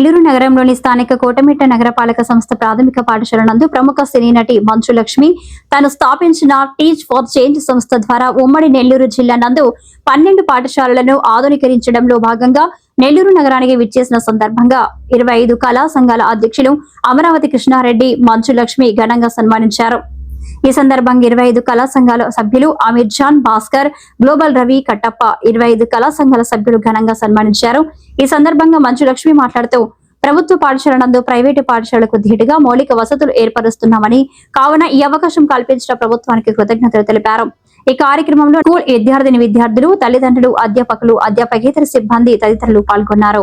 నెల్లూరు నగరంలోని స్థానిక కోటమిట్ట నగరపాలక సంస్థ ప్రాథమిక పాఠశాల నందు ప్రముఖ సినీ నటి మంచులక్ష్మి తాను స్థాపించిన టీచ్ ఫర్ చేంజ్ సంస్థ ద్వారా ఉమ్మడి నెల్లూరు జిల్లా నందు పన్నెండు పాఠశాలలను ఆధునీకరించడంలో భాగంగా నెల్లూరు నగరానికి విచ్చేసిన సందర్భంగా ఇరవై ఐదు కళా సంఘాల అధ్యక్షులు అమరావతి కృష్ణారెడ్డి మంచులక్ష్మి ఘనంగా సన్మానించారు. ఈ సందర్భంగా ఇరవై ఐదు కళా సంఘాల సభ్యులు అమీర్ జాన్ భాస్కర్ గ్లోబల్ రవి కట్టప్ప ఇరవై ఐదు కళా సంఘాల సభ్యులు ఘనంగా సన్మానించారు. ఈ సందర్భంగా మంచు లక్ష్మి మాట్లాడుతూ ప్రభుత్వ పాఠశాల నందు ప్రైవేటు పాఠశాలకు ధీటుగా మౌలిక వసతులు ఏర్పరుస్తున్నామని కావున ఈ అవకాశం కల్పించిన ప్రభుత్వానికి కృతజ్ఞతలు తెలిపారు. ఈ కార్యక్రమంలో స్కూల్ విద్యార్థిని విద్యార్థులు తల్లిదండ్రులు అధ్యాపకులు అధ్యాపకేతర సిబ్బంది తదితరులు పాల్గొన్నారు.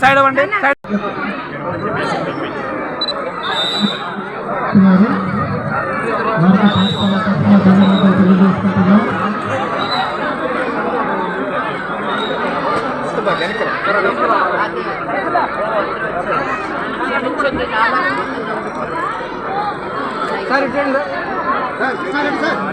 సైడ్ అవ్వండి. సైడ్ సార్ ఇటు రండి. అన్న,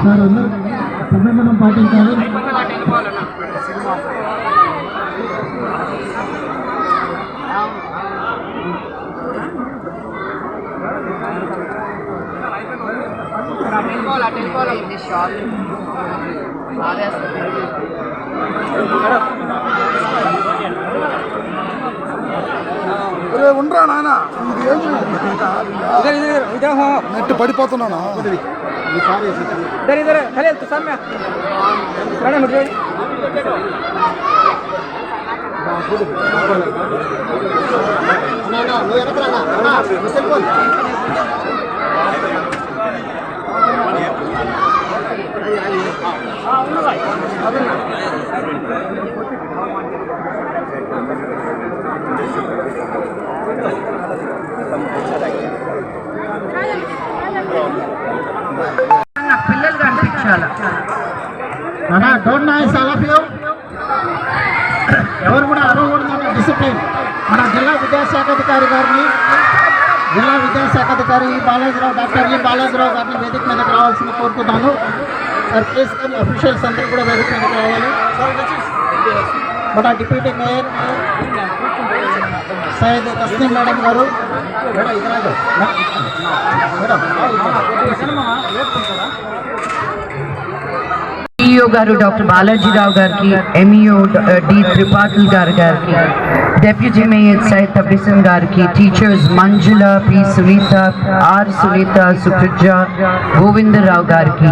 సార్ అందరూ సమ్మేళనం పాటించాలి ఒరే ఉండరా నానా ఇది ఏం నెట్ పడిపోతున్నానా इधर इधर खले तो सामने मैडम उठ जाइए నాకు Don't noise all of you ఎవరు కూడా అరవకూడదు డిసిప్లిన్ మన జిల్లా విద్యాశాఖ అధికారి గారిని జిల్లా విద్యాశాఖ అధికారి బాలాజీరావు డాక్టర్ ఈ బాలాజీరావు గారిని వేదిక మీదకి రావాల్సింది కోరుతున్నాను సార్ ప్లీజ్ కానీ అఫీషియల్స్ అందరూ కూడా వేదిక మీదకి రావాలి. మన deputy mayor Syed Tasleem madam గారు. మేడం ఇది రాదు. మేడం. ఈఓ గారు డాక్టర్ బాలాజీరావు గారికి ఎంఈఓ డి త్రిపాఠుల్ గారు గారికి డెప్యూటీ మేయర్ సైద్ తబిసన్ గారికి teachers Manjula P Sunitha R Sunitha Supraja Govindarao గారికి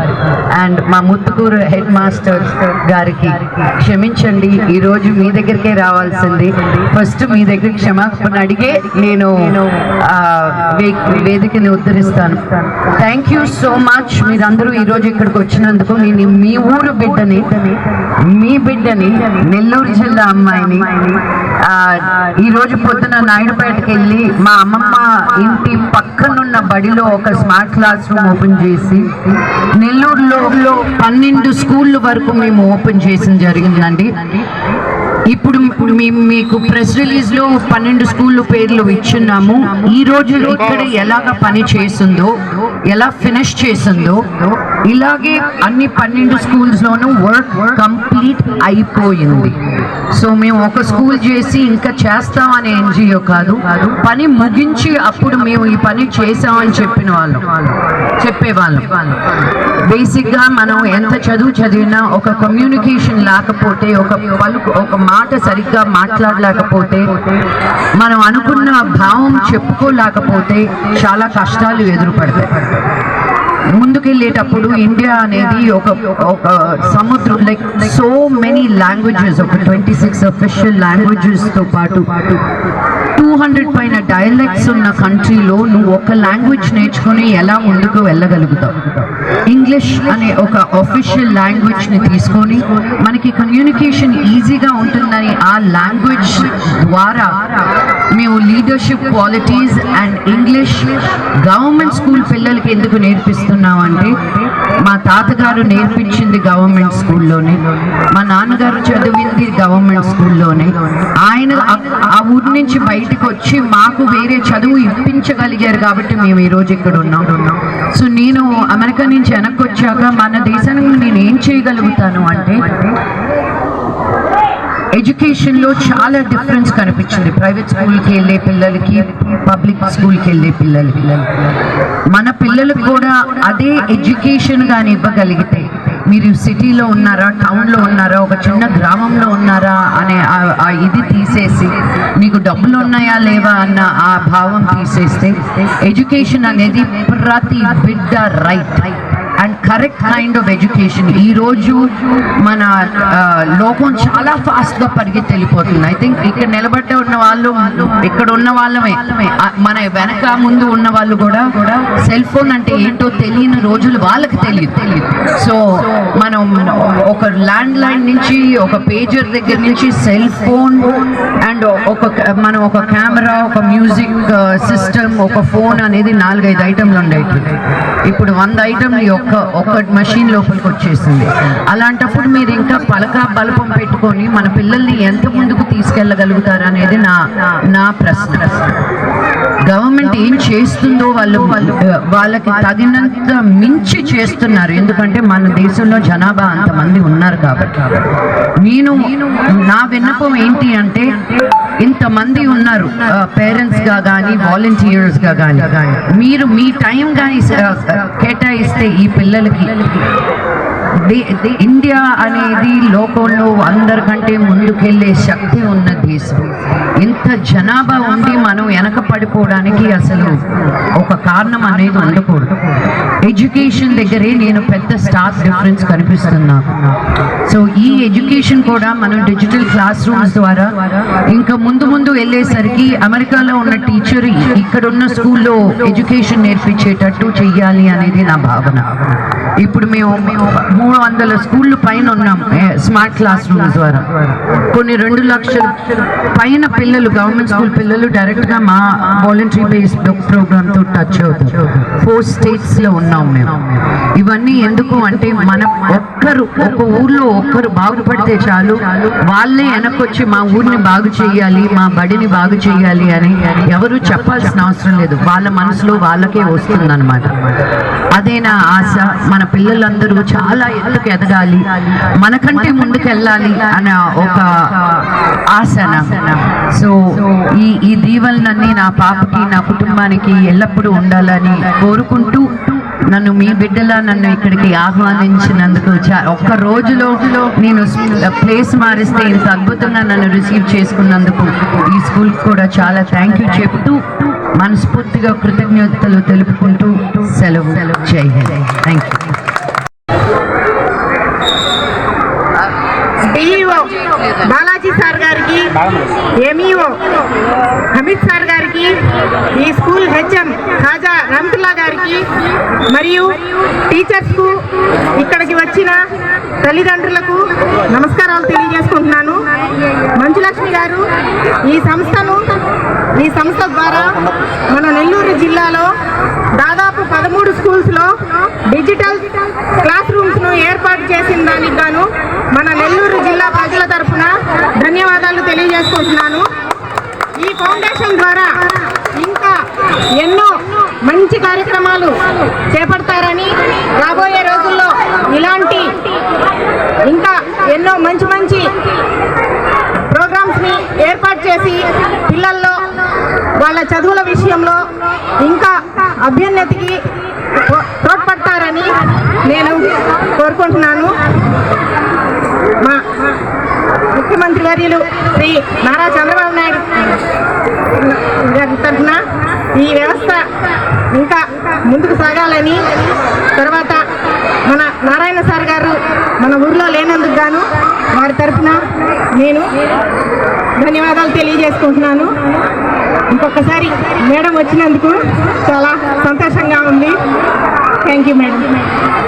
అండ్ మా ముత్తుకూరు హెడ్ మాస్టర్ గారికి క్షమించండి ఈరోజు మీ దగ్గరికే రావాల్సింది. ఫస్ట్ మీ దగ్గర క్షమాపణ అడిగే నేను వేదికని ఉద్ధరిస్తాను. థ్యాంక్ యూ సో మచ్ మీరందరూ ఈరోజు ఇక్కడికి వచ్చినందుకు నేను మీ ఊరు బిడ్డని మీ బిడ్డని నెల్లూరు జిల్లా అమ్మాయిని ఈ రోజు పొద్దున నాయుడుపేటకి వెళ్ళి మా అమ్మమ్మ ఇంటి పక్కనున్న బడిలో ఒక స్మార్ట్ క్లాస్ రూమ్ ఓపెన్ చేసి నెల్లూరులో పన్నెండు స్కూళ్ళ వరకు మేము ఓపెన్ చేసిన జరిగిందండి. ఇప్పుడు మేము మీకు ప్రెస్ రిలీజ్లో పన్నెండు స్కూల్ పేర్లు ఇచ్చున్నాము. ఈ రోజు ఇక్కడ ఎలాగ పని చేసిందో ఎలా ఫినిష్ చేసిందో ఇలాగే అన్ని పన్నెండు స్కూల్స్ లోనూ వర్క్ కంప్లీట్ అయిపోయింది. సో మేము ఒక స్కూల్ చేసి ఇంకా చేస్తాం అనే ఎన్జిఓ కాదు పని ముగించి అప్పుడు మేము ఈ పని చేసామని చెప్పిన వాళ్ళం. చెప్పేవాళ్ళం. బేసిక్గా మనం ఎంత చదువు చదివినా ఒక కమ్యూనికేషన్ లేకపోతే ఒక పలుకు ఒక మా మాట సరిగ్గా మాట్లాడలేకపోతే మనం అనుకున్న భావం చెప్పుకోలేకపోతే చాలా కష్టాలు ఎదురుపడతాయి. ముందుకెళ్ళేటప్పుడు ఇండియా అనేది ఒక ఒక సముద్రం లైక్ సో మెనీ లాంగ్వేజెస్ ఒక ట్వంటీ సిక్స్ అఫిషియల్ లాంగ్వేజెస్తో పాటు. టూ హండ్రెడ్ పైన డైలెక్ట్స్ ఉన్న కంట్రీలో నువ్వు ఒక లాంగ్వేజ్ నేర్చుకొని ఎలా ముందుకు వెళ్ళగలుగుతావు? ఇంగ్లీష్ అనే ఒక అఫీషియల్ లాంగ్వేజ్ని తీసుకొని మనకి కమ్యూనికేషన్ ఈజీగా ఉంటుందని ఆ లాంగ్వేజ్ ద్వారా మేము leadership qualities and English government school పిల్లలకి ఎందుకు నేర్పిస్తున్నాం అంటే మా తాతగారు నేర్పించింది గవర్నమెంట్ స్కూల్లోనే మా నాన్నగారు చదివింది గవర్నమెంట్ స్కూల్లోనే. ఆయన ఆ- ఊరి నుంచి బయటకు వచ్చి మాకు వేరే చదువు ఇప్పించగలిగారు కాబట్టి మేము ఈ రోజు ఇక్కడ ఉన్నాం. సో నేను అమెరికా నుంచి వెనక్కి వచ్చాక మన దేశానికి నేను ఏం చేయగలుగుతాను అంటే ఎడ్యుకేషన్లో చాలా డిఫరెన్స్ కనిపించింది. ప్రైవేట్ స్కూల్కి వెళ్ళే పిల్లలకి పబ్లిక్ స్కూల్కి వెళ్ళే పిల్లలకి. మన పిల్లలకు కూడా అదే ఎడ్యుకేషన్ కానీ ఇవ్వగలిగితే మీరు సిటీలో ఉన్నారా టౌన్లో ఉన్నారా ఒక చిన్న గ్రామంలో ఉన్నారా అనే ఇది తీసేసి మీకు డబ్బులు ఉన్నాయా లేవా అన్న ఆ భావం తీసేస్తే ఎడ్యుకేషన్ అనేది ప్రతి బిడ్డ right and correct kind of education ఈ రోజు మన లోకం చాలా ఫాస్ట్గా పరిగెత్తి వెళ్ళిపోతుంది ఐ థింక్ ఇక్కడ నిలబడ్డ ఉన్న వాళ్ళు ఇక్కడ ఉన్న వాళ్ళమే. మన వెనక ముందు ఉన్న వాళ్ళు కూడా సెల్ ఫోన్ అంటే ఏంటో తెలియని రోజులు వాళ్ళకి తెలియదు. తెలియదు సో మనం ఒక ల్యాండ్ లైన్ నుంచి ఒక పేజర్ దగ్గర నుంచి సెల్ ఫోన్ అండ్ ఒక మనం ఒక కెమెరా ఒక మ్యూజిక్ సిస్టమ్ ఒక ఫోన్ అనేది నాలుగైదు ఐటెంలు ఉండేవి ఇప్పుడు. వంద ఐటెంలు ఒక్క ఒక్క మషిన్ లోపలికి వచ్చేసింది. అలాంటప్పుడు మీరు ఇంకా పలక బలపం పెట్టుకొని మన పిల్లల్ని ఎంత ముందుకు తీసుకెళ్ళగలుగుతారు అనేది నా నా ప్రశ్న. గవర్నమెంట్ ఏం చేస్తుందో వాళ్ళు వాళ్ళు వాళ్ళకి తగినంత మించి చేస్తున్నారు. ఎందుకంటే మన దేశంలో జనాభా అంతమంది ఉన్నారు కాబట్టి. నేను నా విన్నపం ఏంటి అంటే ఇంతమంది ఉన్నారు పేరెంట్స్గా కానీ వాలంటీర్స్గా కానీ మీరు మీ టైం కానీ కేటాయిస్తే ఈ పిల్లలకి. దే- ఇండియా అనేది లోకంలో అందరికంటే ముందుకెళ్ళే శక్తి ఉన్న దేశం. ఇంత జనాభా ఉండి మనం వెనక పడిపోవడానికి అసలు ఒక కారణం అనేది ఉండకూడదు. ఎడ్యుకేషన్ దగ్గరే నేను పెద్ద స్టాఫ్ డిఫరెన్స్ కనిపిస్తున్నా. సో ఈ ఎడ్యుకేషన్ కూడా మనం డిజిటల్ క్లాస్ రూమ్స్ ద్వారా ఇంకా ముందు ముందు వెళ్ళేసరికి అమెరికాలో ఉన్న టీచర్ ఇక్కడ ఉన్న స్కూల్లో ఎడ్యుకేషన్ నేర్పించేటట్టు చెయ్యాలి అనేది నా భావన. ఇప్పుడు మేము మేము మూడు వందల స్కూళ్ళు పైన ఉన్నాం స్మార్ట్ క్లాస్ రూమ్స్ ద్వారా. కొన్ని రెండు లక్షల పైన పిల్లలు గవర్నమెంట్ స్కూల్ పిల్లలు డైరెక్ట్గా మా వాలంటరీ బేస్ ప్రోగ్రామ్తో టచ్ అవుతారు. ఫోర్ స్టేట్స్లో ఉన్నాం. ఉన్నాం మేము ఇవన్నీ ఎందుకు అంటే మన ఒక్కరు ఒక ఊర్లో ఒక్కరు బాగుపడితే చాలు. వాళ్ళే వెనకొచ్చి మా ఊరిని బాగు చేయాలి మా బడిని బాగు చేయాలి అని ఎవరు చెప్పాల్సిన అవసరం లేదు. వాళ్ళ మనసులో వాళ్ళకే వస్తుందన్నమాట. అదే నా ఆశ. మన పిల్లలందరూ చాలా ఎత్తుకు ఎదగాలి. మనకంటే ముందుకెళ్ళాలి అనే ఒక ఆశ సో ఈ ఈ దీవెనలన్నీ నా పాపకి నా కుటుంబానికి ఎల్లప్పుడూ ఉండాలని కోరుకుంటూ నన్ను మీ బిడ్డలా నన్ను ఇక్కడికి ఆహ్వానించినందుకు చా- ఒక్క రోజులో నేను ప్లేస్ మారిస్తే ఇంత అద్భుతంగా నన్ను రిసీవ్ చేసుకున్నందుకు ఈ స్కూల్ కూడా చాలా థ్యాంక్ యూ చెప్తూ మనస్ఫూర్తిగా కృతజ్ఞతలు తెలుపుకుంటూ సెలవు. జై Hind. Thank you DEO Balaji sir గారికి ఎంఈఓ అమిత్ సార్ గారికి ఈ స్కూల్ హెచ్ఎం ఖాజా రహమతుల్లా గారికి మరియు టీచర్స్కు ఇక్కడికి వచ్చిన తల్లిదండ్రులకు నమస్కారాలు తెలియజేసుకుంటున్నాను. మంచులక్ష్మి గారు ఈ సంస్థను ఈ సంస్థ ద్వారా మన నెల్లూరు జిల్లాలో దాదాపు పదమూడు స్కూల్స్లో డిజిటల్ క్లాస్ రూమ్స్ను ఏర్పాటు చేసిన దానికి గాను ఫౌండేషన్ ద్వారా ఇంకా ఎన్నో మంచి కార్యక్రమాలు చేపడతారని రాబోయే రోజుల్లో ఇలాంటి ఇంకా ఎన్నో మంచి మంచి ప్రోగ్రామ్స్ని ఏర్పాటు చేసి పిల్లల్లో వాళ్ళ చదువుల విషయంలో ఇంకా అభ్యున్నతికి తోడ్పడతారని నేను కోరుకుంటున్నాను. మా ముఖ్యమంత్రి వర్యులు శ్రీ నారా చంద్రబాబు నాయుడు తరఫున ఈ వ్యవస్థ ఇంకా ముందుకు సాగాలని తర్వాత మన నారాయణ సార్ గారు మన ఊర్లో లేనందుకు గాను వారి తరఫున నేను ధన్యవాదాలు తెలియజేసుకుంటున్నాను. ఇంకొకసారి మేడం వచ్చినందుకు చాలా సంతోషంగా ఉంది. Thank you madam madam